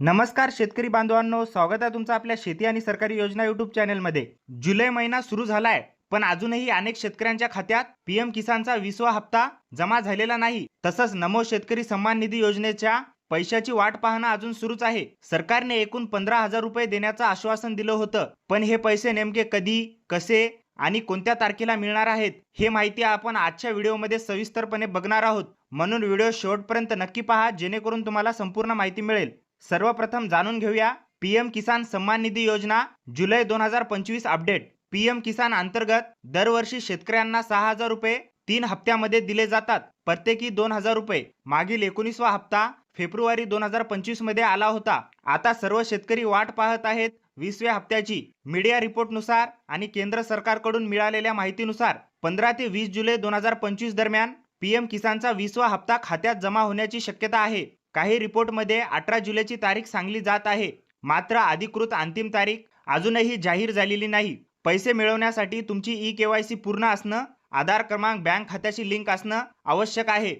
नमस्कार शेतकरी बांधवांनो स्वागत आहे तुमचं आपल्या शेती आणि सरकारी योजना युट्यूब चॅनलमध्ये जुलै महिना सुरू झालाय पण अजूनही अनेक शेतकऱ्यांच्या खात्यात पीएम किसानचा विसवा हप्ता जमा झालेला नाही. तसंच नमो शेतकरी सन्मान निधी योजनेच्या पैशाची वाट पाहणं अजून सुरूच आहे. सरकारने एकूण पंधरा हजार रुपये देण्याचं आश्वासन दिलं होतं पण हे पैसे नेमके कधी कसे आणि कोणत्या तारखेला मिळणार आहेत हे माहिती आपण आजच्या व्हिडिओमध्ये सविस्तरपणे बघणार आहोत. म्हणून व्हिडिओ शेवटपर्यंत नक्की पहा जेणेकरून तुम्हाला संपूर्ण माहिती मिळेल. सर्वप्रथम जाणून घेऊया पीएम किसान सन्मान निधी योजना जुलै दोन हजार पंचवीस अपडेट. पीएम किसान अंतर्गत दरवर्षी शेतकऱ्यांना सहा हजार रुपये तीन हप्त्यामध्ये दिले जातात. प्रत्येकी दोन हजार रुपये. मागील एकोणीसवा हप्ता फेब्रुवारी दोन हजार पंचवीसमध्ये आला होता. आता सर्व शेतकरी वाट पाहत आहेत. वीसव्या हप्त्याची मीडिया रिपोर्टनुसार आणि केंद्र सरकारकडून मिळालेल्या माहितीनुसार पंधरा ते वीस जुलै दोन हजार पंचवीस दरम्यान पीएम किसानचा वीसवा हप्ता खात्यात जमा होण्याची शक्यता आहे. काही रिपोर्टमध्ये अठरा जुलैची तारीख सांगली जात आहे. मात्र अधिकृत अंतिम तारीख अजूनही जाहीर झालेली नाही. पैसे मिळवण्यासाठी तुमची ई केवायसी पूर्ण असणं आधार क्रमांक बँक खात्याशी लिंक असणं आवश्यक आहे.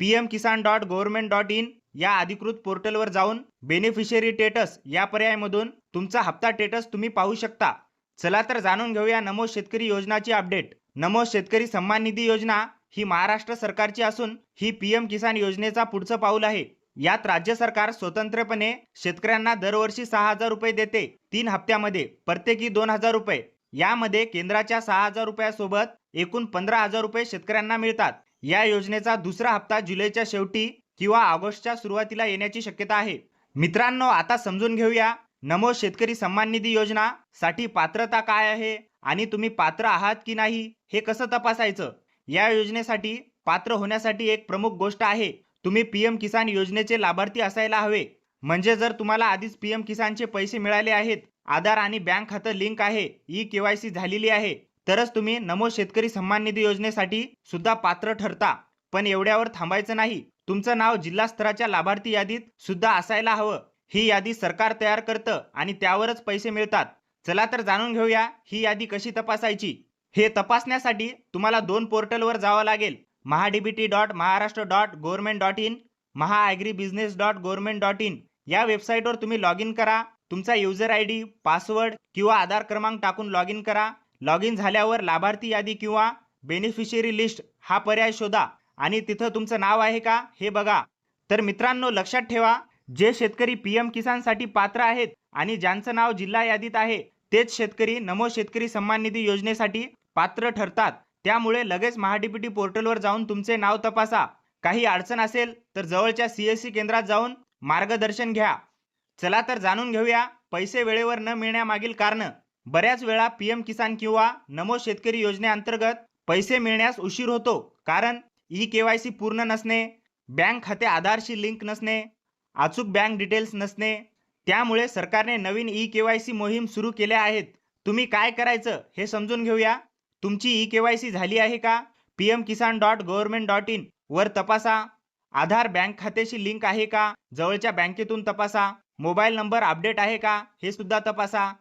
PM Kisan dot government dot in या अधिकृत पोर्टलवर जाऊन बेनिफिशरी टेटस या पर्यायामधून तुमचा हप्ता टेटस तुम्ही पाहू शकता. चला तर जाणून घेऊया नमो शेतकरी योजनाची अपडेट. नमो शेतकरी सन्मान निधी योजना ही महाराष्ट्र सरकारची असून ही पीएम किसान योजनेचा पुढचं पाऊल आहे. यात राज्य सरकार स्वतंत्रपणे शेतकऱ्यांना दरवर्षी सहा हजार रुपये देते. तीन हप्त्यामध्ये प्रत्येकी दोन हजार रुपये. यामध्ये केंद्राच्या सहा हजार रुपयासोबत एकूण पंधरा हजार रुपये शेतकऱ्यांना मिळतात. या योजनेचा दुसरा हप्ता जुलैच्या शेवटी किंवा ऑगस्टच्या सुरुवातीला येण्याची शक्यता आहे. मित्रांनो आता समजून घेऊया. नमो शेतकरी सन्मान निधी योजना साठी पात्रता काय आहे आणि तुम्ही पात्र आहात की नाही हे कसं तपासायचं? या योजनेसाठी पात्र होण्यासाठी एक प्रमुख गोष्ट आहे. तुम्ही पीएम किसान योजनेचे लाभार्थी असायला हवे. म्हणजे जर तुम्हाला आधीच पीएम किसानचे पैसे मिळाले आहेत आधार आणि बँक खातं लिंक आहे ई केवायसी झालेली आहे तरच तुम्ही नमो शेतकरी सन्मान निधी योजनेसाठी सुद्धा पात्र ठरता. पण एवढ्यावर थांबायचं नाही. तुमचं नाव जिल्हा स्तराच्या लाभार्थी यादीत सुद्धा असायला हवं. ही यादी सरकार तयार करतं आणि त्यावरच पैसे मिळतात. चला तर जाणून घेऊया ही यादी कशी तपासायची. हे तपासण्यासाठी तुम्हाला दोन पोर्टलवर जावं लागेल. MahaDBT dot Maharashtra dot government dot in MahaAgri business dot government dot in. या वेबसाईटवर तुम्ही लॉग इन करा. तुमचा युजर आय डी पासवर्ड किंवा आधार क्रमांक टाकून लॉग इन करा. लॉग इन झाल्यावर लाभार्थी यादी किंवा बेनिफिशियरी लिस्ट हा पर्याय शोधा. आणि तिथं तुमचं नाव आहे का हे बघा. तर मित्रांनो लक्षात ठेवा जे शेतकरी पी एम किसानसाठी पात्र आहेत आणि ज्यांचं नाव जिल्हा यादीत आहे तेच शेतकरी नमो शेतकरी सन्मान निधी योजनेसाठी पात्र ठरतात. त्यामुळे लगेच महाडीपीटी पोर्टलवर जाऊन तुमचे नाव तपासा. काही अडचण असेल तर जवळच्या सीएससी केंद्रात जाऊन मार्गदर्शन घ्या. चला तर जाणून घेऊया पैसे वेळेवर न मिळण्यामागील कारण. बऱ्याच वेळा पीएम किसान किंवा नमो शेतकरी योजनेअंतर्गत पैसे मिळण्यास उशीर होतो कारण ई केवायसी पूर्ण नसणे बँक खाते आधारशी लिंक नसणे अचूक बँक डिटेल्स नसणे त्यामुळे सरकारने नवीन ई केवायसी मोहीम सुरू केल्या आहेत. तुम्ही काय करायचं हे समजून घेऊया. तुमची ई केवायसी झाली आहे का? P M Kisan dot government dot in वर तपासा. आधार बँक खात्याशी लिंक आहे का? जवळच्या बँकेतून तपासा. मोबाईल नंबर अपडेट आहे का? हे सुद्धा तपासा.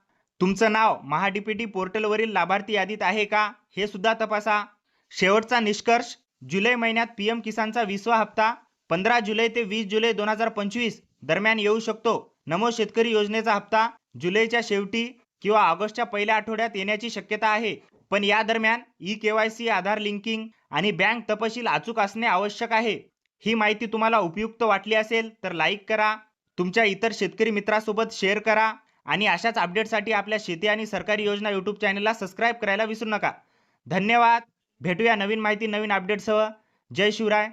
तुमचं नाव महाडीपीटी पोर्टलवरील लाभार्थी यादीत आहे का? हे सुद्धा तपासा. शेवटचा निष्कर्ष जुलै महिन्यात पीएम किसानचा विसवा हप्ता पंधरा जुलै ते वीस जुलै दोन हजार पंचवीस दरम्यान येऊ शकतो. नमो शेतकरी योजनेचा हप्ता जुलैच्या शेवटी किंवा ऑगस्टच्या पहिल्या आठवड्यात येण्याची शक्यता आहे. पण या दरम्यान ई केवायसी आधार लिंकिंग आणि बँक तपशील अचूक असणे आवश्यक आहे. ही माहिती तुम्हाला उपयुक्त वाटली असेल तर लाईक करा तुमच्या इतर शेतकरी मित्रासोबत शेअर करा आणि अशाच अपडेटसाठी आपल्या शेती आणि सरकारी योजना यूट्यूब चॅनलला सबस्क्राईब करायला विसरू नका. धन्यवाद. भेटूया नवीन माहिती नवीन अपडेटसह. जय शिवराय.